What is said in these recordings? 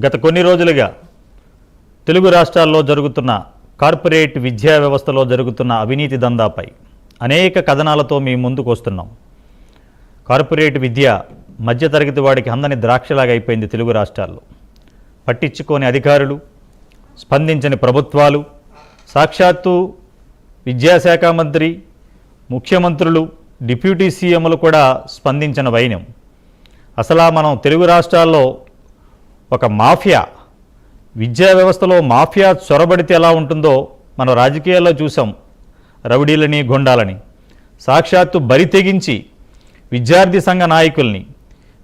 గత కొన్ని రోజులుగా తెలుగు రాష్ట్రాల్లో జరుగుతున్న కార్పొరేట్ విద్యా వ్యవస్థలో జరుగుతున్న అవినీతి దందాపై అనేక కథనాలతో మీ ముందుకు వస్తున్నాం. కార్పొరేట్ విద్య మధ్యతరగతి వాడికి అందని ద్రాక్షలాగా అయిపోయింది తెలుగు రాష్ట్రాల్లో. పట్టించుకోని అధికారులు స్పందించని ప్రభుత్వాలు సాక్షాత్తు విద్యాశాఖ మంత్రి ముఖ్యమంత్రులు డిప్యూటీ సీఎంలు కూడా స్పందించిన వైనం. అసలు మనం తెలుగు రాష్ట్రాల్లో ఒక మాఫియా. విద్యా వ్యవస్థలో మాఫియా చొరబడితే ఎలా ఉంటుందో మనం రాజకీయాల్లో చూసాం రౌడీలని గుండాలని. సాక్షాత్తు బరి తెగించి విద్యార్థి సంఘ నాయకుల్ని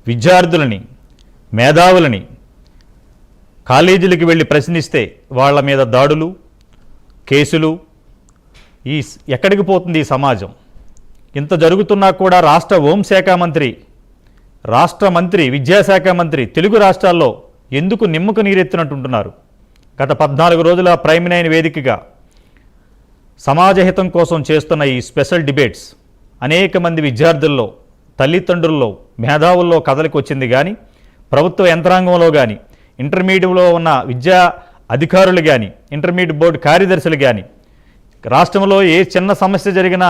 విద్యార్థులని మేధావులని కాలేజీలకు వెళ్ళి ప్రశ్నిస్తే వాళ్ళ మీద దాడులు కేసులు. ఈ ఎక్కడికి పోతుంది ఈ సమాజం? ఇంత జరుగుతున్నా కూడా రాష్ట్ర హోంశాఖ మంత్రి రాష్ట్ర మంత్రి విద్యాశాఖ మంత్రి తెలుగు రాష్ట్రాల్లో ఎందుకు నిమ్మకు నీరెత్తినట్టుంటున్నారు? గత పద్నాలుగు రోజుల ప్రైమ్ నైన్ వేదికగా సమాజహితం కోసం చేస్తున్న ఈ స్పెషల్ డిబేట్స్ అనేక మంది విద్యార్థుల్లో తల్లిదండ్రుల్లో మేధావుల్లో కదలికి వచ్చింది కానీ ప్రభుత్వ యంత్రాంగంలో కానీ ఇంటర్మీడియట్లో ఉన్న విద్యా అధికారులు కానీ ఇంటర్మీడియట్ బోర్డు కార్యదర్శులు కానీ రాష్ట్రంలో ఏ చిన్న సమస్య జరిగినా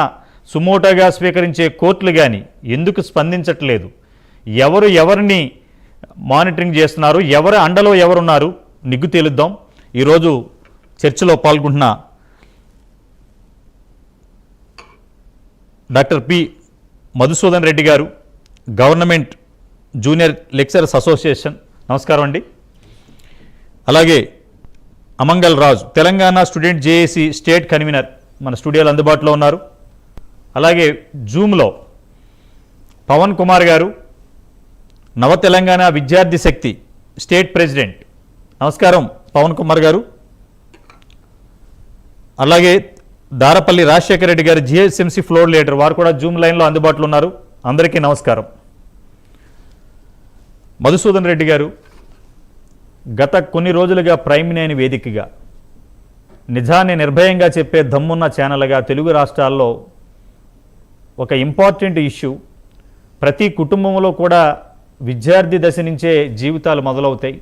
సుమోటోగా స్వీకరించే కోర్టులు కానీ ఎందుకు స్పందించట్లేదు? ఎవరు ఎవరిని మానిటరింగ్ చేస్తున్నారు. ఎవరి అండలో ఎవరున్నారు? నిగ్గు తేలుద్దాం. ఈరోజు చర్చలో పాల్గొంటున్న డాక్టర్ పి. మధుసూదన్ రెడ్డి గారు గవర్నమెంట్ జూనియర్ లెక్చరర్స్ అసోసియేషన్. నమస్కారం అండి. అలాగే Amangal Raju Telangana student JAC state convener మన స్టూడియోలో అందుబాటులో ఉన్నారు. అలాగే జూమ్లో పవన్ కుమార్ గారు నవ తెలంగాణ విద్యార్థి శక్తి స్టేట్ ప్రెసిడెంట్. నమస్కారం పవన్ కుమార్ గారు. అలాగే దారపల్లి రాజశేఖర రెడ్డి గారు జిహెచ్ఎంసీ ఫ్లోర్ లీడర్ వారు కూడా జూమ్ లైన్లో అందుబాటులో ఉన్నారు. అందరికీ నమస్కారం. మధుసూదన్ రెడ్డి గారు గత కొన్ని రోజులుగా ప్రైమ్ నైన్ వేదికగా నిజాన్ని నిర్భయంగా చెప్పే దమ్మున్న ఛానల్గా తెలుగు రాష్ట్రాల్లో ఒక ఇంపార్టెంట్ ఇష్యూ ప్రతి కుటుంబంలో కూడా విద్యార్థి దశ నుంచే జీవితాలు మొదలవుతాయి.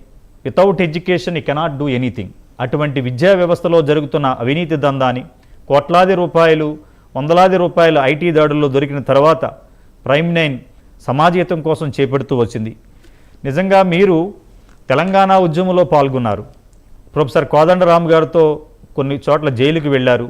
వితౌట్ ఎడ్యుకేషన్ ఈ కెనాట్ డూ ఎనీథింగ్ అటువంటి విద్యా వ్యవస్థలో జరుగుతున్న అవినీతి దందాని కోట్లాది రూపాయలు వందలాది రూపాయలు ఐటీ దాడుల్లో దొరికిన తర్వాత ప్రైమ్ నైన్ సమాజహితం కోసం చేపడుతూ వచ్చింది. నిజంగా మీరు తెలంగాణ ఉద్యమంలో పాల్గొన్నారు. ప్రొఫెసర్ కోదండరామ్ గారితో కొన్ని చోట్ల జైలుకి వెళ్ళారు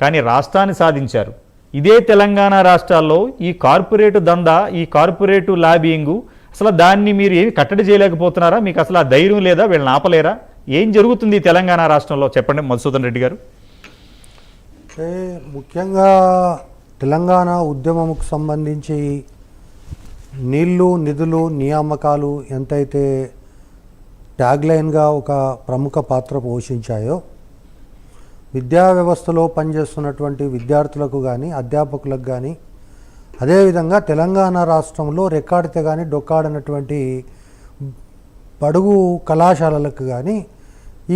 కానీ రాష్ట్రాన్ని సాధించారు. ఇదే తెలంగాణ రాష్ట్రాల్లో ఈ కార్పొరేటు దందా ఈ కార్పొరేటు లాబియింగు అసలు దాన్ని మీరు ఏమి కట్టడి చేయలేకపోతున్నారా? మీకు అసలు ఆ ధైర్యం లేదా? వీళ్ళని ఆపలేరా? ఏం జరుగుతుంది తెలంగాణ రాష్ట్రంలో? చెప్పండి మధుసూదన్ రెడ్డి గారు. అంటే ముఖ్యంగా తెలంగాణ ఉద్యమంకు సంబంధించి నీళ్ళు నిధులు నియామకాలు ఎంతైతే ట్యాగ్లైన్గా ఒక ప్రముఖ పాత్ర పోషించాయో విద్యా వ్యవస్థలో పనిచేస్తున్నటువంటి విద్యార్థులకు కానీ అధ్యాపకులకు కానీ అదేవిధంగా తెలంగాణ రాష్ట్రంలో రెక్కాడితే కానీ డొక్కాడనటువంటి బడుగు కళాశాలలకు కానీ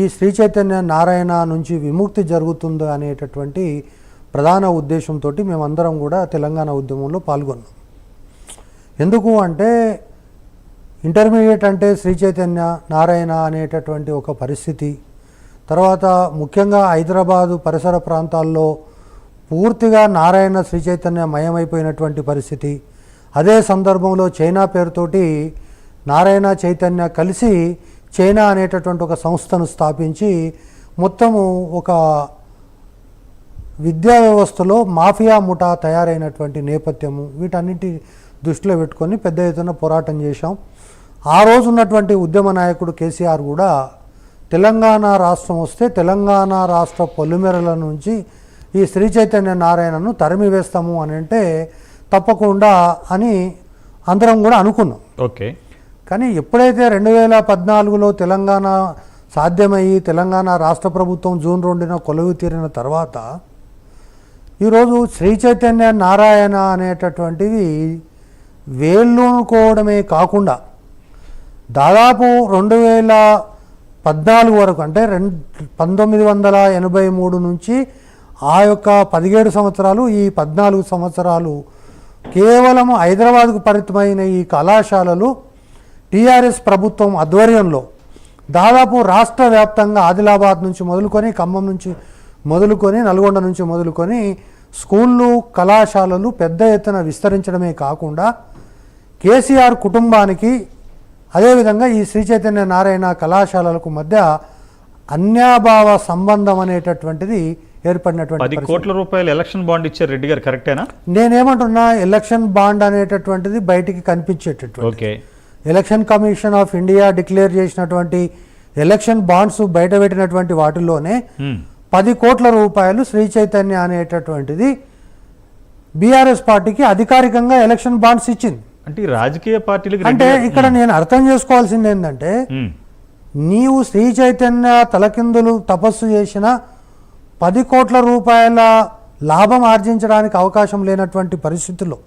ఈ శ్రీ చైతన్య నారాయణ నుంచి విముక్తి జరుగుతుంది అనేటటువంటి ప్రధాన ఉద్దేశంతో మేమందరం కూడా తెలంగాణ ఉద్యమంలో పాల్గొన్నాం. ఎందుకు అంటే ఇంటర్మీడియట్ అంటే శ్రీ చైతన్య నారాయణ అనేటటువంటి ఒక పరిస్థితి. తర్వాత ముఖ్యంగా హైదరాబాదు పరిసర ప్రాంతాల్లో పూర్తిగా నారాయణ శ్రీ చైతన్య మయమైపోయినటువంటి పరిస్థితి. అదే సందర్భంలో చైనా పేరుతోటి నారాయణ చైతన్య కలిసి చైనా అనేటటువంటి ఒక సంస్థను స్థాపించి మొత్తము ఒక విద్యా వ్యవస్థలో మాఫియా ముఠా తయారైనటువంటి నేపథ్యము వీటన్నిటి దృష్టిలో పెట్టుకొని పెద్ద ఎత్తున పోరాటం చేశాం. ఆ రోజు ఉన్నటువంటి ఉద్యమ నాయకుడు కేసీఆర్ కూడా తెలంగాణ రాష్ట్రం వస్తే తెలంగాణ రాష్ట్ర పొలిమెరల నుంచి ఈ శ్రీ చైతన్య నారాయణను తరిమి వేస్తాము అని అంటే తప్పకుండా అని అందరం కూడా అనుకున్నాం. ఓకే. కానీ ఎప్పుడైతే రెండు వేల పద్నాలుగులో తెలంగాణ సాధ్యమయ్యి తెలంగాణ రాష్ట్ర ప్రభుత్వం జూన్ రెండున కొలువు తీరిన తర్వాత ఈరోజు శ్రీ చైతన్య నారాయణ అనేటటువంటిది వేళ్ళూనుకోవడమే కాకుండా దాదాపు రెండు వేల పద్నాలుగు వరకు అంటే రెండు పంతొమ్మిది వందల ఎనభై మూడు నుంచి ఆ యొక్క పదిహేడు సంవత్సరాలు ఈ పద్నాలుగు సంవత్సరాలు కేవలం హైదరాబాద్కు పరిమితమైన ఈ కళాశాలలు టీఆర్ఎస్ ప్రభుత్వం ఆధ్వర్యంలో దాదాపు రాష్ట్ర వ్యాప్తంగా ఆదిలాబాద్ నుంచి మొదలుకొని ఖమ్మం నుంచి మొదలుకొని నల్గొండ నుంచి మొదలుకొని స్కూళ్ళు కళాశాలలు పెద్ద ఎత్తున విస్తరించడమే కాకుండా కేసీఆర్ కుటుంబానికి అదేవిధంగా ఈ శ్రీ చైతన్య నారాయణ కళాశాలలకు మధ్య అన్యాభావ సంబంధం అనేటటువంటిది ఏర్పడినటువంటి పది. కోట్ల రూపాయలు ఎలక్షన్ బాండ్ ఇచ్చారు రెడ్డి గారు కరెక్టేనా నేనేమంటున్నా ఎలక్షన్ బాండ్ అనేటటువంటిది బయటికి కనిపించేటటువంటి okay election commission of India declare చేసినటువంటి ఎలక్షన్ బాండ్స్ బయటపెట్టినటువంటి వాటిల్లోనే హ్మ్. పది కోట్ల రూపాయలు శ్రీ చైతన్య అనేటటువంటిది బీఆర్ఎస్ పార్టీకి అధికారికంగా ఎలక్షన్ బాండ్స్ ఇచ్చింది అంటే రాజకీయ పార్టీలకు రెడ్డి అంటే ఇక్కడ నేను అర్థం చేసుకోవాల్సింది ఏంటంటే. నీవు శ్రీ చైతన్య తలకిందులు తపస్సు చేసిన పది కోట్ల రూపాయల లాభం ఆర్జించడానికి అవకాశం లేనటువంటి పరిస్థితుల్లో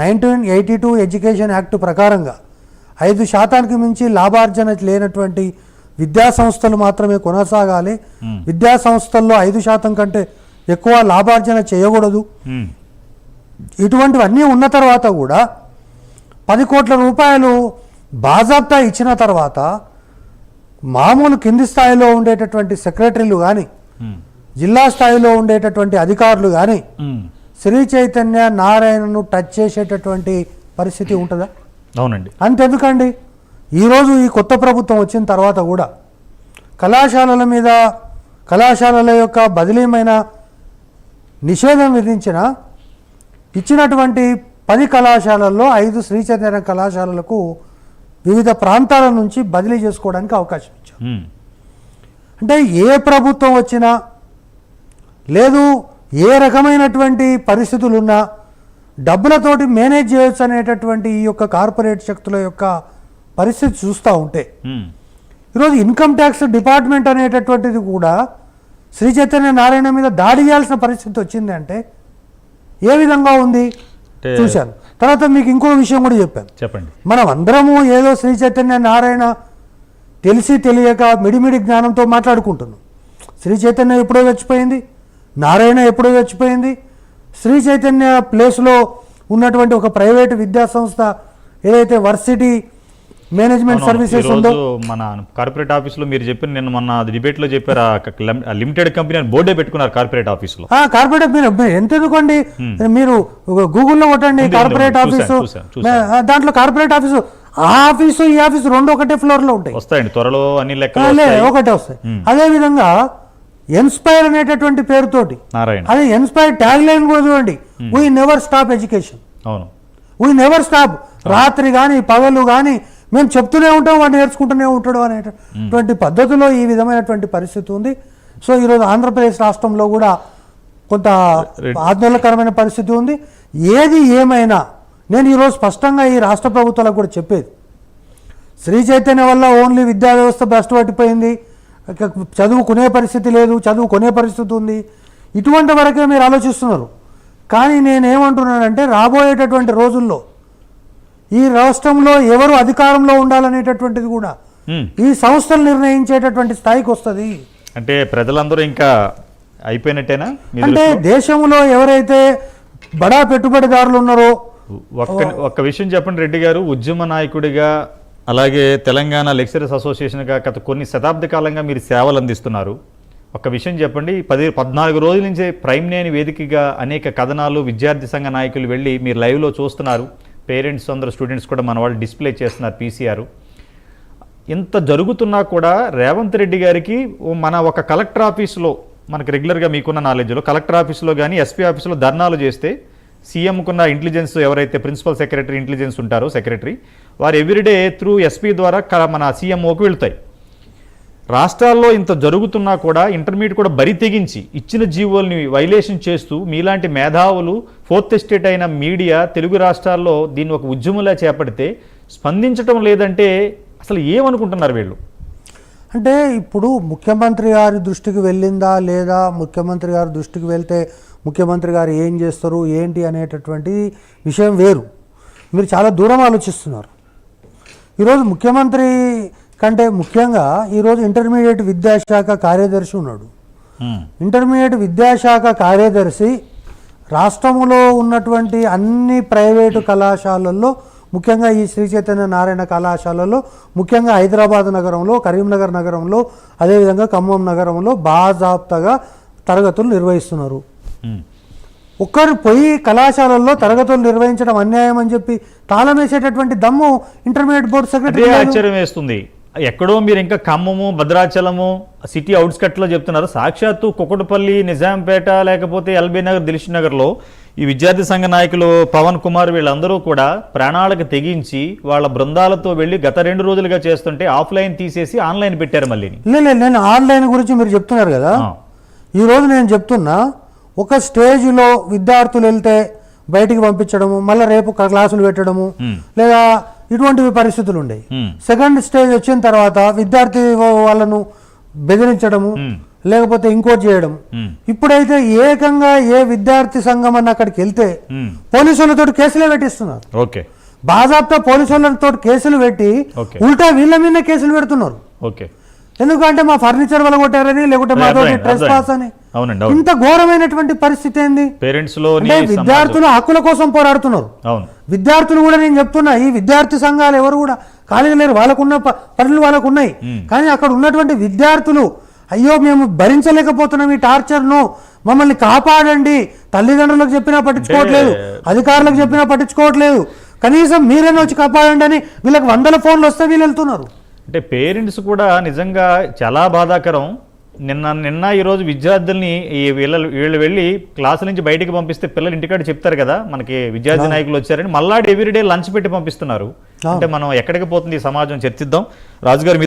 nineteen eighty two education act ప్రకారంగా ఐదు శాతానికి మించి లాభార్జన లేనటువంటి విద్యా సంస్థలు మాత్రమే కొనసాగాలి. విద్యా సంస్థల్లో ఐదు శాతం కంటే ఎక్కువ లాభార్జన చేయకూడదు. ఇటువంటివన్నీ ఉన్న తర్వాత కూడా పది కోట్ల రూపాయలు బాజాబ్తా ఇచ్చిన తర్వాత మామూలు కింది స్థాయిలో ఉండేటటువంటి సెక్రటరీలు కానీ. జిల్లా స్థాయిలో ఉండేటటువంటి అధికారులు కానీ. శ్రీ చైతన్య నారాయణను టచ్ చేసేటటువంటి పరిస్థితి ఉంటుందా అవునండి అంతెందుకండి ఈరోజు ఈ కొత్త ప్రభుత్వం వచ్చిన తర్వాత కూడా కళాశాలల మీద కళాశాలల యొక్క బదిలీమైన నిషేధం విధించిన ఇచ్చినటువంటి పది కళాశాలల్లో ఐదు శ్రీ చైతన్య కళాశాలలకు వివిధ ప్రాంతాల నుంచి బదిలీ చేసుకోవడానికి అవకాశం ఇచ్చారు. అంటే ఏ ప్రభుత్వం వచ్చినా లేదు ఏ రకమైనటువంటి పరిస్థితులు ఉన్నా డబ్బులతోటి మేనేజ్ చేయొచ్చు అనేటటువంటి ఈ యొక్క కార్పొరేట్ శక్తుల యొక్క పరిస్థితి చూస్తూ ఉంటే. ఈరోజు ఇన్కమ్ ట్యాక్స్ డిపార్ట్మెంట్ అనేటటువంటిది కూడా శ్రీ చైతన్య నారాయణ మీద దాడి చేయాల్సిన పరిస్థితి వచ్చింది అంటే ఏ విధంగా ఉంది? చూశాను. తర్వాత మీకు ఇంకో విషయం కూడా చెప్పాను. చెప్పండి. మనం అందరము ఏదో శ్రీ చైతన్య నారాయణ తెలిసి తెలియక మిడిమిడి జ్ఞానంతో మాట్లాడుకుంటున్నాం. శ్రీ చైతన్య ఎప్పుడో చచ్చిపోయింది. నారాయణ ఎప్పుడో చచ్చిపోయింది శ్రీ చైతన్య ప్లేస్లో ఉన్నటువంటి ఒక ప్రైవేట్ విద్యా సంస్థ ఏదైతే వర్సిటీ మేనేజ్మెంట్. సర్వీసెస్ ఉందో మన కార్పొరేట్ ఆఫీస్లో మీరు చెప్పిన నిన్న మొన్న డిబేట్లో చెప్పారు లిమిటెడ్ కంపెనీ అని బోర్డే పెట్టుకున్నారు కార్పొరేట్ ఆఫీస్లో ఆ, కార్పొరేట్ మీరు ఎంత ఎందుకోండి మీరు గూగుల్లో కొట్టండి కార్పొరేట్. ఆఫీసు దాంట్లో కార్పొరేట్ ఆఫీసు ఆ ఆఫీసు ఈ ఆఫీసు రెండు ఒకటే ఫ్లోర్లో ఉంటాయి వస్తాయండి త్వరలో అన్ని లెక్కలు లే, వస్తాయి. ఒకటే వస్తాయి. అదే విధంగా ఎన్స్పైర్ అనేటటువంటి పేరుతోటి. అదే ఎన్స్పైర్ ట్యాగ్ లైన్ కూడా చూడండి. వీ నెవర్ స్టాప్ ఎడ్యుకేషన్ అవును. వీ నెవర్ స్టాప్ రాత్రి కానీ పగలు కానీ మేము చెప్తూనే ఉంటాం వాడు నేర్చుకుంటూనే ఉంటాడు అనేటటువంటి పద్ధతిలో ఈ విధమైనటువంటి పరిస్థితి ఉంది. సో ఈరోజు ఆంధ్రప్రదేశ్ రాష్ట్రంలో కూడా కొంత ఆందోళనకరమైన పరిస్థితి ఉంది. ఏది ఏమైనా నేను ఈరోజు స్పష్టంగా ఈ రాష్ట్ర ప్రభుత్వాలకు కూడా చెప్పేది. శ్రీ చైతన్య వల్ల ఓన్లీ విద్యా వ్యవస్థ భ్రష్టు పట్టిపోయింది. చదువుకునే పరిస్థితి లేదు చదువుకునే పరిస్థితి ఉంది. ఇటువంటి వరకే మీరు ఆలోచిస్తున్నారు. కానీ నేనేమంటున్నానంటే రాబోయేటటువంటి రోజుల్లో ఈ రాష్ట్రంలో ఎవరు అధికారంలో ఉండాలనేటటువంటిది కూడా. ఈ సంస్థలు నిర్ణయించేటటువంటి స్థాయికి వస్తుంది. అంటే ప్రజలందరూ ఇంకా అయిపోయినట్టేనా? అంటే? దేశంలో ఎవరైతే బడా పెట్టుబడిదారులు ఉన్నారో ఒక్క ఒక్క విషయం చెప్పండి రెడ్డి గారు. ఉద్యమ నాయకుడిగా అలాగే తెలంగాణ లెక్చరర్స్ అసోసియేషన్గా గత కొన్ని శతాబ్ద కాలంగా మీరు సేవలు అందిస్తున్నారు. ఒక విషయం చెప్పండి పది పద్నాలుగు రోజుల నుంచి ప్రైమ్ నేని వేదికగా అనేక కథనాలు విద్యార్థి సంఘ నాయకులు వెళ్ళి మీరు లైవ్లో చూస్తున్నారు. పేరెంట్స్ అందరు స్టూడెంట్స్ కూడా మన వాళ్ళు డిస్ప్లే చేస్తున్నారు పీసీఆర్. ఇంత జరుగుతున్నా కూడా రేవంత్ రెడ్డి గారికి ఓ మన ఒక కలెక్టర్ ఆఫీస్లో మనకు రెగ్యులర్గా మీకున్న నాలెడ్జ్లో కలెక్టర్ ఆఫీస్లో కానీ ఎస్పీ ఆఫీసులో ధర్నాలు చేస్తే సీఎంకున్న ఇంటెలిజెన్స్ ఎవరైతే ప్రిన్సిపల్ సెక్రటరీ ఇంటెలిజెన్స్ ఉంటారో సెక్రటరీ వారు ఎవ్రీడే త్రూ ఎస్పీ ద్వారా మన సీఎంఓకి వెళ్తాయి. రాష్ట్రాల్లో ఇంత జరుగుతున్నా కూడా ఇంటర్మీడియట్ కూడా బరి తెగించి ఇచ్చిన జీవోల్ని వైలేషన్ చేస్తూ మీలాంటి మేధావులు ఫోర్త్ ఎస్టేట్ అయిన మీడియా తెలుగు రాష్ట్రాల్లో దీన్ని ఒక ఉద్యమంలా చేపడితే స్పందించటం లేదంటే అసలు ఏమనుకుంటున్నారు వీళ్ళు? అంటే ఇప్పుడు ముఖ్యమంత్రి గారి దృష్టికి వెళ్ళిందా లేదా ముఖ్యమంత్రి గారి దృష్టికి వెళ్తే ముఖ్యమంత్రి గారు ఏం చేస్తారు ఏంటి అనేటటువంటి విషయం వేరు. మీరు చాలా దూరం ఆలోచిస్తున్నారు. ఈరోజు ముఖ్యమంత్రి కంటే ముఖ్యంగా ఈరోజు ఇంటర్మీడియట్ విద్యాశాఖ కార్యదర్శి ఉన్నాడు. ఇంటర్మీడియట్ విద్యాశాఖ కార్యదర్శి రాష్ట్రంలో ఉన్నటువంటి అన్ని ప్రైవేటు కళాశాలల్లో ముఖ్యంగా ఈ శ్రీ చైతన్య నారాయణ కళాశాలలో ముఖ్యంగా హైదరాబాద్ నగరంలో కరీంనగర్ నగరంలో అదేవిధంగా ఖమ్మం నగరంలో బాజాప్తగా తరగతులు నిర్వహిస్తున్నారు. ఒక్కరు పోయి కళాశాలల్లో తరగతులు నిర్వహించడం అన్యాయం అని చెప్పి తాళం వేసేటటువంటి దమ్ము ఇంటర్మీడియట్ బోర్డు సెక్రటరీ లేదు. ఆశ్చర్యం వేస్తుంది ఎక్కడో మీరు ఇంకా ఖమ్మము భద్రాచలము సిటీ అవుట్స్కట్లో చెప్తున్నారు సాక్షాత్తు కుకటపల్లి నిజాంపేట లేకపోతే ఎల్బీ నగర్ దిల్ష్ నగర్లో ఈ విద్యార్థి సంఘ నాయకులు పవన్ కుమార్ వీళ్ళందరూ కూడా ప్రాణాలకు తెగించి వాళ్ళ బృందాలతో వెళ్ళి గత రెండు రోజులుగా చేస్తుంటే ఆఫ్లైన్ తీసేసి ఆన్లైన్ పెట్టారు మళ్ళీ లే లే, నేను ఆన్లైన్ గురించి మీరు చెప్తున్నారు కదా. ఈరోజు నేను చెప్తున్నా ఒక స్టేజ్లో విద్యార్థులు వెళ్తే బయటికి పంపించడము మళ్ళీ రేపు క్లాసులు పెట్టడము. లేదా ఇటువంటివి పరిస్థితులు ఉండేవి Hmm. సెకండ్ స్టేజ్ వచ్చిన తర్వాత విద్యార్థి వాళ్ళను బెదిరించడము. లేకపోతే ఇంకోటి చేయడం. ఇప్పుడైతే ఏకంగా ఏ విద్యార్థి సంఘం అన్న అక్కడికి వెళ్తే. పోలీసులతో కేసులే పెట్టిస్తున్నారు ఓకే బాజాబ్తా పోలీసులతో కేసులు పెట్టి. ఉల్టా వీళ్ళ మీద కేసులు పెడుతున్నారు ఓకే ఎందుకంటే మా ఫర్నిచర్ వల్ల కొట్టారని లేకుంటే మా అర్థమైంది, ట్రెస్ పాస్ అని. అవునండి ఇంత ఘోరమైనటువంటి పరిస్థితి ఏంది? పేరెంట్స్ అంటే విద్యార్థుల హక్కుల కోసం పోరాడుతున్నారు. అవును. విద్యార్థులు కూడా నేను చెప్తున్నా ఈ విద్యార్థి సంఘాలు ఎవరు కూడా ఖాళీగా లేరు. వాళ్ళకున్న పనులు వాళ్ళకు ఉన్నాయి కానీ అక్కడ ఉన్నటువంటి విద్యార్థులు అయ్యో మేము భరించలేకపోతున్నాం ఈ టార్చర్ను. మమ్మల్ని కాపాడండి. తల్లిదండ్రులకు చెప్పినా పట్టించుకోవట్లేదు. అధికారులకు చెప్పినా పట్టించుకోవట్లేదు. కనీసం మీరైనా వచ్చి కాపాడండి అని వీళ్ళకి వందల ఫోన్లు వస్తే వీళ్ళు వెళ్తున్నారు. అంటే పేరెంట్స్ కూడా నిజంగా చాలా బాధాకరం. నిన్న నిన్న ఈరోజు విద్యార్థుల్ని ఈ వీళ్ళ వీళ్ళు వెళ్ళి క్లాసుల నుంచి బయటికి పంపిస్తే పిల్లలు ఇంటికాడ చెప్తారు కదా మనకి విద్యార్థి నాయకులు వచ్చారని. మళ్ళా ఎవ్రీడే లంచ్ పెట్టి పంపిస్తున్నారు. అంటే మనం ఎక్కడికి పోతుంది ఈ సమాజం చర్చిద్దాం. రాజుగారు